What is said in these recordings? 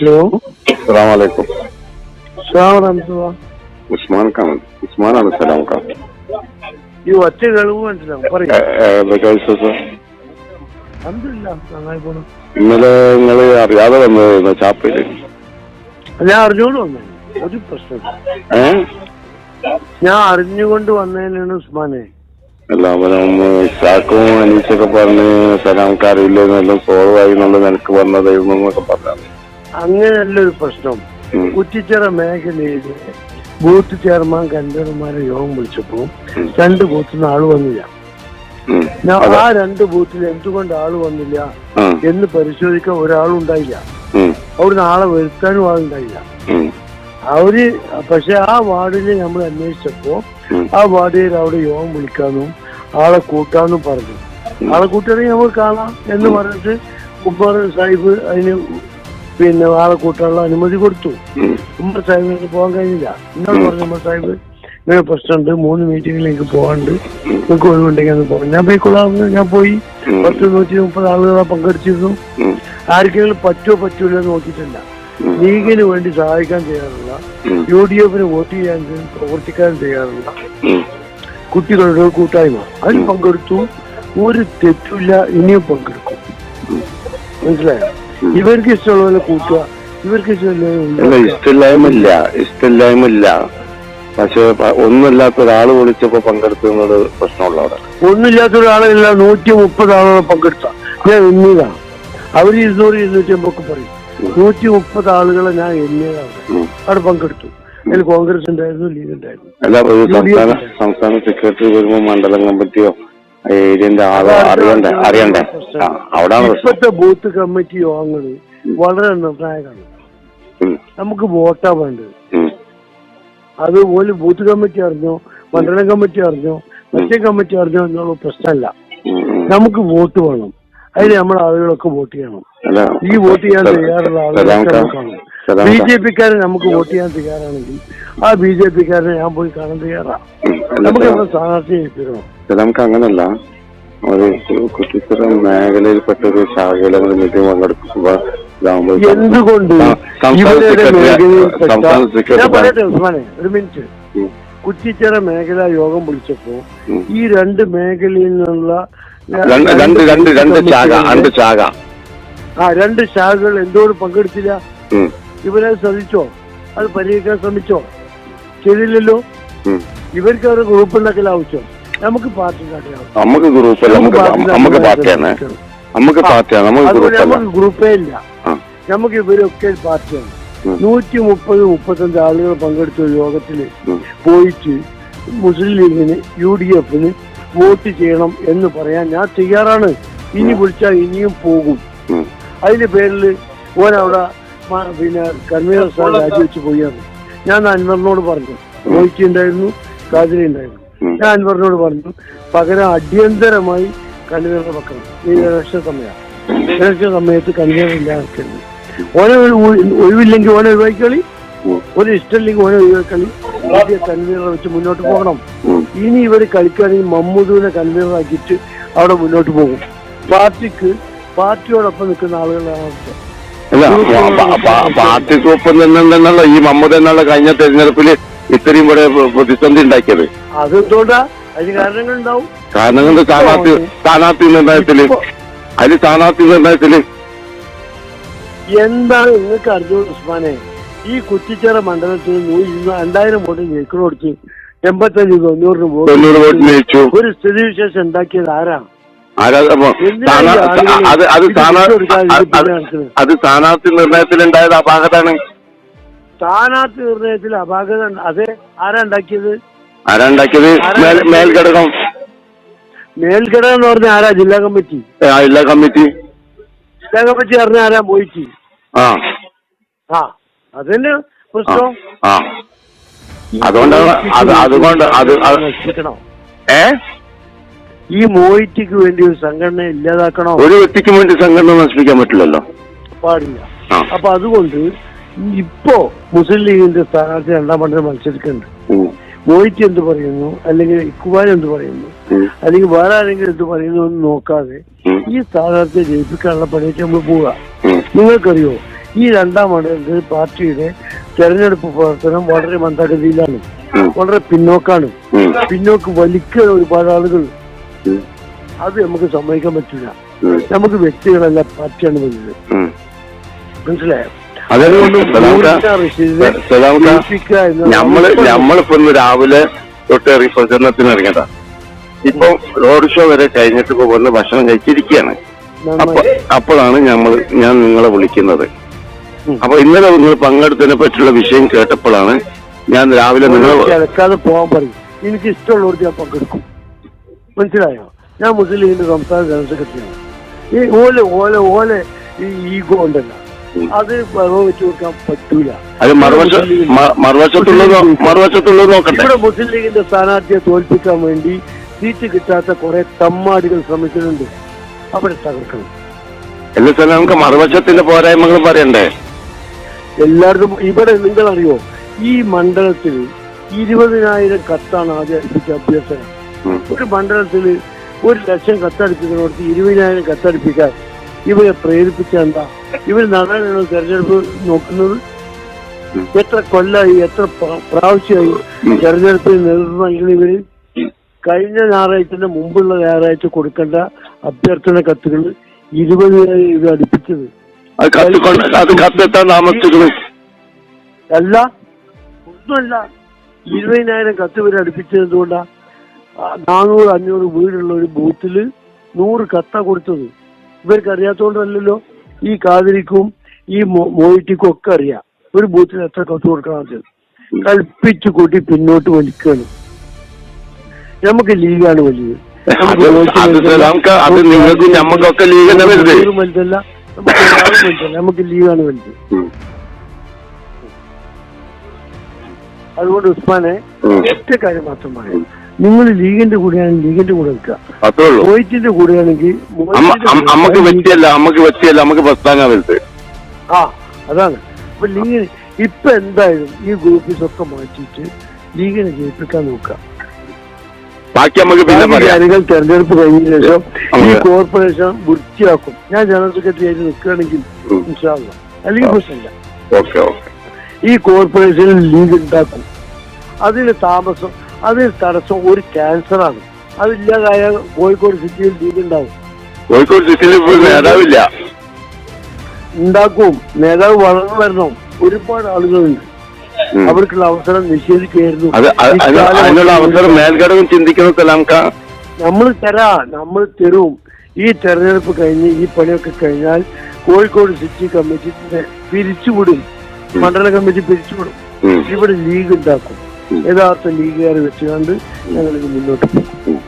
Hello. Shravan എന്തുവാ ഉസ്മാൻ ഖാൻ. ഉസ്മാനാണ് സലാം ഖാൻ. ഈ ഒറ്റ കഴിവ് മനസ്സിലാവും. നന്നായി പോണം. ഇന്നലെ നിങ്ങൾ അറിയാതെ വന്നത് ചാപ്പയിൽ? ഞാൻ അറിഞ്ഞുകൊണ്ട് വന്നു. ഒരു പ്രശ്നം ഞാൻ അറിഞ്ഞുകൊണ്ട് വന്നതിനാണ് ഉസ്മാനെ. എല്ലാവരും ഇസാക്കും അനീഷൊക്കെ പറഞ്ഞ് സലാംക്ക് അറിയില്ലെന്നെല്ലാം സോൾവ് ആയി എന്നുള്ളത് എനിക്ക് വന്നതായിരുന്നു എന്നൊക്കെ പറഞ്ഞു അങ്ങനെയല്ല ഒരു പ്രശ്നം. കുറ്റിച്ചിറ മേഖലയിൽ ബൂത്ത് ചെയർമാൻ കൺവീനർമാരെ യോഗം വിളിച്ചപ്പോ രണ്ട് ബൂത്തിൽ നിന്ന് ആൾ വന്നില്ല. ആ രണ്ട് ബൂത്തിൽ എന്തുകൊണ്ട് ആൾ വന്നില്ല എന്ന് പരിശോധിക്കാൻ ഒരാളുണ്ടായില്ല അവിടുന്ന് ആളെ വരുത്താനും ആളുണ്ടായില്ല അവർ പക്ഷെ ആ വാർഡിൽ നമ്മൾ അന്വേഷിച്ചപ്പോ ആ വാർഡിൽ അവിടെ യോഗം വിളിക്കാനും ആളെ കൂട്ടാന്നും പറഞ്ഞു. ആളെ കൂട്ടണമെങ്കിൽ നമുക്ക് കാണാം എന്ന് പറഞ്ഞിട്ട് ഉപ്പാർ സാഹിബ് അതിന് പിന്നെ ആളെ കൂട്ടാനുള്ള അനുമതി കൊടുത്തു. ഉമ്മർ സാഹിബിന് പോകാൻ കഴിഞ്ഞില്ല. എന്നോട് പറഞ്ഞു ഉമ്മർ സാഹിബ് ഇങ്ങനെ പ്രശ്നമുണ്ട്. മൂന്ന് മീറ്റിംഗിൽ എനിക്ക് പോകാണ്ട് നിങ്ങൾക്ക് ഒഴിവുണ്ടെങ്കിൽ അന്ന് പോകാം. ഞാൻ പോയിക്കൊള്ളാം ഞാൻ പോയി. പത്ത് നൂറ്റി മുപ്പത് ആളുകളെ പങ്കെടുത്തിരുന്നു. ആർക്കെങ്കിലും പറ്റുമോ പറ്റൂല എന്ന് നോക്കിയിട്ടില്ല. ലീഗിന് വേണ്ടി സഹായിക്കാൻ ചെയ്യാറുള്ള ഉം. യു ഡി എഫിന് വോട്ട് ചെയ്യാൻ പ്രവർത്തിക്കാൻ ചെയ്യാറുള്ള ഉം. കുട്ടികളുടെ കൂട്ടായ്മ. അതിൽ പങ്കെടുത്തു. ഒരു തെറ്റില്ല ഇനിയും പങ്കെടുക്കും. മനസ്സിലായോ? ഇവർക്ക് ഇഷ്ടമുള്ള പോലെ കൂട്ടുക. ഇവർക്ക് ഇഷ്ടമില്ല ഇഷ്ടമില്ലായ്മ ഇല്ല ഇഷ്ടമില്ലായ്മല്ല ഇഷ്ടമില്ലായ്മല്ല പക്ഷെ ഒന്നുമില്ലാത്ത ഒരാൾ വിളിച്ചപ്പോ പങ്കെടുത്തുന്നത് പ്രശ്നമുള്ള അവിടെ ഒന്നുമില്ലാത്ത ഒരാളില്ല നൂറ്റി മുപ്പത് ആളുകൾ പങ്കെടുത്ത. ഞാൻ എണ്ണിയതാണ് അവർ ഇരുന്നൂറ് ഇരുന്നൂറ്റി അമ്പൊക്കെ പറയും. നൂറ്റി മുപ്പത് ആളുകളെ ഞാൻ എണ്ണിയതാണ് അവിടെ പങ്കെടുത്തു. അതിൽ കോൺഗ്രസ് ഉണ്ടായിരുന്നു ലീഗ് ഉണ്ടായിരുന്നു അല്ല സംസ്ഥാന സെക്രട്ടറി വരുമ്പോ മണ്ഡലം കമ്മിറ്റിയോ ഏരിയന്റെ ആളോ അറിയണ്ടേ? അറിയണ്ടേ? അവിടാണ് ഇപ്പോഴത്തെ ബൂത്ത് കമ്മിറ്റി യോഗങ്ങൾ വളരെ നിർണായകമാണ്. നമുക്ക് വോട്ടാ വേണ്ടത്. അതുപോലെ ബൂത്ത് കമ്മിറ്റി അറിഞ്ഞോ മണ്ഡലം കമ്മിറ്റി അറിഞ്ഞോ മറ്റേ കമ്മിറ്റി അറിഞ്ഞോ എന്നുള്ള പ്രശ്നമല്ല. നമുക്ക് വോട്ട് വേണം. അതിന് നമ്മൾ ആളുകളൊക്കെ വോട്ട് ചെയ്യണം. ഈ വോട്ട് ചെയ്യാൻ തയ്യാറുള്ള ആളുകൾ ആളുകളൊക്കെ കാണും ബി. ജെ പിക്കാരെ നമുക്ക് വോട്ട് ചെയ്യാൻ തയ്യാറാണെങ്കിൽ ആ ബി ജെ പിക്കാരനെ ഞാൻ പോയി കാണാൻ തയ്യാറാണ് നമുക്ക് നമ്മുടെ സ്ഥാനാർത്ഥിയെ ഏൽപ്പിക്കണം നമുക്ക് അങ്ങനല്ല ഒരു കുട്ടിത്തര മേഖലയിൽപ്പെട്ട ഒരു ശാഖയിൽ മീറ്റിംഗ് പങ്കെടുക്കുമ്പോ ഇതാവുമ്പോ എന്തുകൊണ്ട്? ഒരു മിനിറ്റ്. കുറ്റിച്ചിറ മേഖല യോഗം വിളിച്ചപ്പോ ഈ രണ്ട് മേഖലയിൽ നിന്നുള്ള രണ്ട് രണ്ട് രണ്ട് രണ്ട് ശാഖ രണ്ട് ശാഖ. ആ രണ്ട് ശാഖകൾ എന്തുകൊണ്ട് പങ്കെടുത്തില്ല? ഇവരെ ശ്രമിച്ചോ അത് പരിഹരിക്കാൻ ശ്രമിച്ചോ? ചെയ്തില്ലല്ലോ. ഇവർക്ക് അവരുടെ ഗ്രൂപ്പ് ഉണ്ടാക്കൽ ആവശ്യം നമുക്ക് പാർട്ടി നമുക്ക് ഗ്രൂപ്പല്ല നമുക്ക് നമുക്ക് പാർട്ടിയാണ്. നമുക്ക് പാർട്ടിയാണ് നമുക്ക് ഗ്രൂപ്പേ ഇല്ല. നമുക്ക് ഇവരൊക്കെ പാർട്ടിയാണ്. നൂറ്റി മുപ്പത് മുപ്പത്തഞ്ച് ആളുകൾ പങ്കെടുത്ത യോഗത്തിൽ പോയിട്ട് മുസ്ലിം ലീഗിന് യു ഡി എഫിന് വോട്ട് ചെയ്യണം എന്ന് പറയാൻ ഞാൻ തയ്യാറാണ്. ഇനി വിളിച്ചാൽ ഇനിയും പോകും. അതിന്റെ പേരിൽ ഓൻ അവിടെ പിന്നെ കൺവീനർ സ്ഥാനം രാജിവെച്ച് പോയാണ് ഞാൻ അൻവറിനോട് പറഞ്ഞു. മോയിറ്റി ഉണ്ടായിരുന്നു കാതിരി ഉണ്ടായിരുന്നു. ഞാൻ അൻവറിനോട് പറഞ്ഞു പകരം അടിയന്തരമായി കൺവീനർ വെക്കണം. ഈ ഇലക്ഷൻ സമയമാണ് ഇലക്ഷൻ സമയത്ത് കൺവീനർ ഇല്ലാതെ ഓനെ ഒഴിവില്ലെങ്കിൽ ഓനെ ഒഴിവാക്കിക്കളി. ഉം, ഒരു ഇഷ്ടമില്ലെങ്കിൽ ഓനെ ഒഴിവാക്കളി ആദ്യ കൺവീനർ വെച്ച് മുന്നോട്ട് പോകണം. ഇനി ഇവർ കളിക്കുകയാണെങ്കിൽ മമ്മൂദുവിനെ കൺവീനർ ആക്കിയിട്ട് അവിടെ മുന്നോട്ട് പോകും. പാർട്ടിക്ക് പാർട്ടിയോടൊപ്പം നിൽക്കുന്ന ആളുകളാണ് അല്ല പാർട്ടിക്കൊപ്പം നിന്നുണ്ടെന്നുള്ള ഈ മമ്മൂദ് എന്നുള്ള കഴിഞ്ഞ തെരഞ്ഞെടുപ്പിൽ ഇത്രയും കൂടെ പ്രതിസന്ധി ഉണ്ടാക്കിയത്. അതെന്തുകൊണ്ടാ? അതിന് കാരണങ്ങളുണ്ടാവും. കാരണം കൊണ്ട് സ്ഥാനാർത്ഥി സ്ഥാനാർത്ഥി നിർണയത്തിൽ. അതിൽ സ്ഥാനാർത്ഥി നിർണയത്തിൽ. എന്താണ് നിങ്ങൾക്ക് അർജുൻ ഉസ്മാനെ? ഈ കുറ്റിച്ചേറ മണ്ഡലത്തിൽ രണ്ടായിരം വോട്ട് ജയിക്കണോടത്ത് എൺപത്തഞ്ച് തൊണ്ണൂറിന് തൊണ്ണൂറ് വോട്ട് ഒരു സ്ഥിതിവിശേഷം ഉണ്ടാക്കിയത് ആരാ? അത് സ്ഥാനാർത്ഥി നിർണയത്തിൽ ഉണ്ടായത് അപാകതാണ് സ്ഥാനാർത്ഥി നിർണയത്തിൽ അപാകത അതെ അത് ആരാ ഉണ്ടാക്കിയത്? ആരാ ഉണ്ടാക്കിയത് മേൽ- മേൽഘടകം മേൽഘടകം എന്ന് പറഞ്ഞ ആരാ? ജില്ലാ കമ്മിറ്റി. ആ, ജില്ലാ കമ്മിറ്റി. ജില്ലാ കമ്മിറ്റി പറഞ്ഞ ആരാ? പോയിട്ട് ആ. ആ അതന്നെ പ്രശ്നം. ആ അതുകൊണ്ടാണ് അത് അതുകൊണ്ട് അത് ഏ? ഈ മോയിറ്റിക്ക് വേണ്ടി ഒരു സംഘടന ഇല്ലാതാക്കണോ? ഒരു വ്യക്തിക്ക് വേണ്ടി സംഘടന നശിപ്പിക്കാൻ പറ്റില്ലല്ലോ. പാടില്ല. അപ്പൊ അതുകൊണ്ട് ഇപ്പോ മുസ്ലിം ലീഗിന്റെ സ്ഥാനാർത്ഥി രണ്ടാം മണ്ഡലം മത്സരിക്കുന്നുണ്ട്. മോയിറ്റ് എന്ത് പറയുന്നു? അല്ലെങ്കിൽ ഇക്കുബാൻ എന്ത് പറയുന്നു? അല്ലെങ്കിൽ വേറെ ആരെങ്കിലും എന്ത് പറയുന്നു എന്ന് നോക്കാതെ ഈ സ്ഥാനാർത്ഥിയെ ജയിപ്പിക്കാനുള്ള പണിയൊക്കെ നമ്മൾ പോവുക. നിങ്ങൾക്കറിയോ ഈ രണ്ടാം മണ്ഡലത്തിൽ പാർട്ടിയുടെ തെരഞ്ഞെടുപ്പ് പ്രവർത്തനം വളരെ മന്ദഗതിയിലാണ്. വളരെ പിന്നോക്കാണ്. പിന്നോക്ക് വലിക്കുന്ന ഒരുപാട് ആളുകൾ. അത് നമുക്ക് സമ്മതിക്കാൻ പറ്റില്ല. നമുക്ക് വ്യക്തികളല്ല പാർട്ടിയാണ് വലുത്. മനസ്സിലായോ? അതുകൊണ്ട് ഞമ്മൾ ഞമ്മളിപ്പോ ഇന്ന് രാവിലെ തൊട്ട് പ്രചരണത്തിന് ഇറങ്ങിയതാ. ഇപ്പൊ റോഡ് ഷോ വരെ കഴിഞ്ഞിട്ട് ഇപ്പൊ വന്ന് ഭക്ഷണം കഴിച്ചിരിക്കുകയാണ്. അപ്പൊ അപ്പോഴാണ് ഞമ്മൾ ഞാൻ നിങ്ങളെ വിളിക്കുന്നത്. അപ്പൊ ഇന്നലെ നിങ്ങൾ പങ്കെടുത്തതിനെ പറ്റിയുള്ള വിഷയം കേട്ടപ്പോഴാണ് ഞാൻ രാവിലെ നിങ്ങൾ പോകാൻ പറയും. എനിക്ക് ഇഷ്ടമുള്ളവർക്ക് ഞാൻ പങ്കെടുക്കും. മനസ്സിലായോ? ഞാൻ മുസ്ലിം ലീഗിന്റെ സംസ്ഥാന ജനറൽ സെക്രട്ടറിയാണ്. ഈ ഓലെ ഓലെ ഓലെ ഈ ഈഗോ ഉണ്ടല്ലോ. അത് വെച്ച് കൊടുക്കാൻ പറ്റൂല. അത് മറുവശത്തുള്ളത് നോ- മറുവശത്തുള്ളത് നോക്കട്ടെ. ഇവിടെ മുസ്ലിം ലീഗിന്റെ സ്ഥാനാർത്ഥിയെ തോൽപ്പിക്കാൻ വേണ്ടി സീറ്റ് കിട്ടാത്ത കുറെ തമ്മാടികൾ ശ്രമിച്ചിട്ടുണ്ട്. അവിടെ തകർക്കണം. എല്ലാ സ്ഥലം നമുക്ക് മറുവശത്തിന്റെ പോരായ്മകൾ പറയണ്ടേ? എല്ലാവർക്കും ഇവിടെ നിങ്ങൾ അറിയോ ഈ മണ്ഡലത്തിൽ ഇരുപതിനായിരം കത്താണ് ആദ്യം അടുപ്പിച്ച അഭ്യർത്ഥന. ഒരു മണ്ഡലത്തിൽ ഒരു ലക്ഷം കത്തടിപ്പിക്കുന്നവർക്ക് ഇരുപതിനായിരം കത്തടിപ്പിക്കാൻ ഇവരെ പ്രേരിപ്പിച്ച എന്താ ഇവർ നടനാണ് തെരഞ്ഞെടുപ്പ് നോക്കുന്നത്. എത്ര കൊല്ലായി എത്ര പ്ര- പ്രാവശ്യമായി. തെരഞ്ഞെടുപ്പിൽ നേതൃത്വം ഇവർ കഴിഞ്ഞ ഞായറാഴ്ചന്റെ മുമ്പുള്ള ഞായറാഴ്ച കൊടുക്കേണ്ട അഭ്യർത്ഥന കത്തുകൾ ഇരുപതിനായിരം രൂപ അടുപ്പിച്ചത് അല്ല ഒന്നുമല്ല ഇരുപതിനായിരം കത്ത് വരെ അടുപ്പിച്ചത് എന്തുകൊണ്ടാ നാനൂറ് അഞ്ഞൂറ് വീടുള്ള ഒരു ബൂത്തിൽ നൂറ് കത്ത കൊടുത്തത് ഇവർക്ക് അറിയാത്തോണ്ടല്ലോ ഈ കാതിരിക്കും ഈ മോയിറ്റിക്കും ഒക്കെ അറിയാം. ഒരു ബൂത്തിൽ എത്ര കത്ത് കൊടുക്കണം കൽപ്പിച്ചു കൂട്ടി പിന്നോട്ട് വലിക്കുകയാണ്. നമുക്ക് ലീഗാണ് വലിയത്. നമുക്ക് അത് വലുതല്ല. നമുക്ക് നിങ്ങൾക്കും ലീഗ് വലുതല്ല. ലീഗാണ് വലുത്. അതുകൊണ്ട് ഉസ്മാനെ. ഒറ്റ കാര്യം മാത്രം പറയാം. നിങ്ങൾ ലീഗിന്റെ കൂടെയാണെങ്കിൽ ലീഗിന്റെ കൂടെ നിൽക്കുക. അത്രേ ഉള്ളൂ. മോയിറ്റിന്റെ കൂടെയാണെങ്കിൽ നമുക്ക് മോയിറ്റിന്റെ നമുക്ക് നമുക്ക് വ്യക്തിയല്ല വ്യക്തിയല്ല പ്രസ്ഥാന വലുത്. ആ അതാണ്. അപ്പൊ ലീഗിന് ഇപ്പൊ എന്തായാലും ഈ ഗ്രൂപ്പീസ് ഒക്കെ മാറ്റിയിട്ട് ലീഗിനെ ജയിപ്പിക്കാൻ നോക്കുക. ബാക്കി നമുക്ക് പിന്നെ പറയാം. കാര്യങ്ങൾ തെരഞ്ഞെടുപ്പ് കഴിഞ്ഞ ശേഷം ഈ കോർപ്പറേഷൻ വൃത്തിയാക്കും. ഞാൻ ജനറൽ സെക്രട്ടറി ആയിട്ട് നിൽക്കുകയാണെങ്കിൽ. ഇൻഷാല്ല അല്ലെങ്കിൽ പ്രശ്നമില്ല. Okay okay. ഈ കോർപ്പറേഷനിൽ ലീഗ് ഉണ്ടാക്കും. അതിന് താമസം അതിന് തടസ്സം ഒരു ക്യാൻസറാണ്. അതില്ലാതായ കോഴിക്കോട് സിറ്റിയിൽ ലീഗ് ഉണ്ടാവും കോഴിക്കോട് സിറ്റിയിൽ നേതാവില്ല. ഉണ്ടാക്കും. നേതാവ് വളർന്നു വരണം. ഒരുപാട് ആളുകളുണ്ട്. അവർക്കുള്ള അവസരം നിഷേധിക്കുകയായിരുന്നു. അത് അത് അതിനുള്ള അവസരം മേൽഘടകം നമ്മൾ തരാ നമ്മൾ തരും. ഈ തെരഞ്ഞെടുപ്പ് കഴിഞ്ഞ് ഈ പണിയൊക്കെ കഴിഞ്ഞാൽ കോഴിക്കോട് സിറ്റി കമ്മിറ്റി പിരിച്ചുവിടും. മണ്ഡല കമ്മിറ്റി പിരിച്ചുവിടും. ഇവിടെ ലീഗ് ഉണ്ടാക്കും. യഥാർത്ഥ ലീഗുകാർ വെച്ചുകൊണ്ട് ഞങ്ങൾ ഇത് മുന്നോട്ട് പോകും.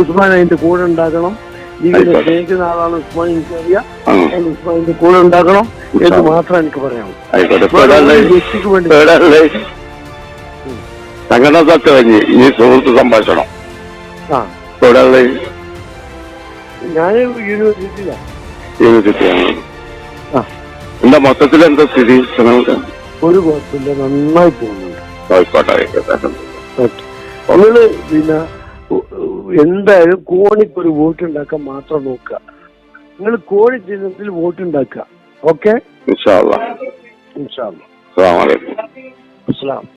ഉസ്മാൻ അതിന്റെ കൂടെ ഉണ്ടാക്കണം. ലീഗിനെ. സ്നേഹിക്കുന്ന ആളാണ് ഉസ്മാൻ എനിക്കറിയാം ഉസ്മാനിന്റെ കൂടെ ഉണ്ടാക്കണം എന്ന് മാത്രം എനിക്ക് പറയാം വ്യക്തിക്ക് വേണ്ടി ഇപ്പൊ ഒരാൾ സംഘടന സത്ത കഴിഞ്ഞ് ഇനി സുഹൃത്ത് സംഭാഷണം. ഞാൻ യൂണിവേഴ്സിറ്റിയിലാണ് യൂണിവേഴ്സിറ്റിയാണ്. എന്താ മൊത്തത്തിൽ എന്താ സ്ഥിതി? നിങ്ങൾക്ക് ഒരു കുഴപ്പമില്ല. നന്നായി പോകുന്നുണ്ട് ആയിക്കോട്ടെ ആയിക്കോട്ടെ നിങ്ങൾ പിന്നെ എന്തായാലും കോണിക്ക് ഒരു വോട്ട് ഉണ്ടാക്കാൻ മാത്രം നോക്കുക. നിങ്ങൾ കോഴി ചിഹ്നത്തിൽ വോട്ട് ഉണ്ടാക്കുക ഓക്കെ അസ്സാം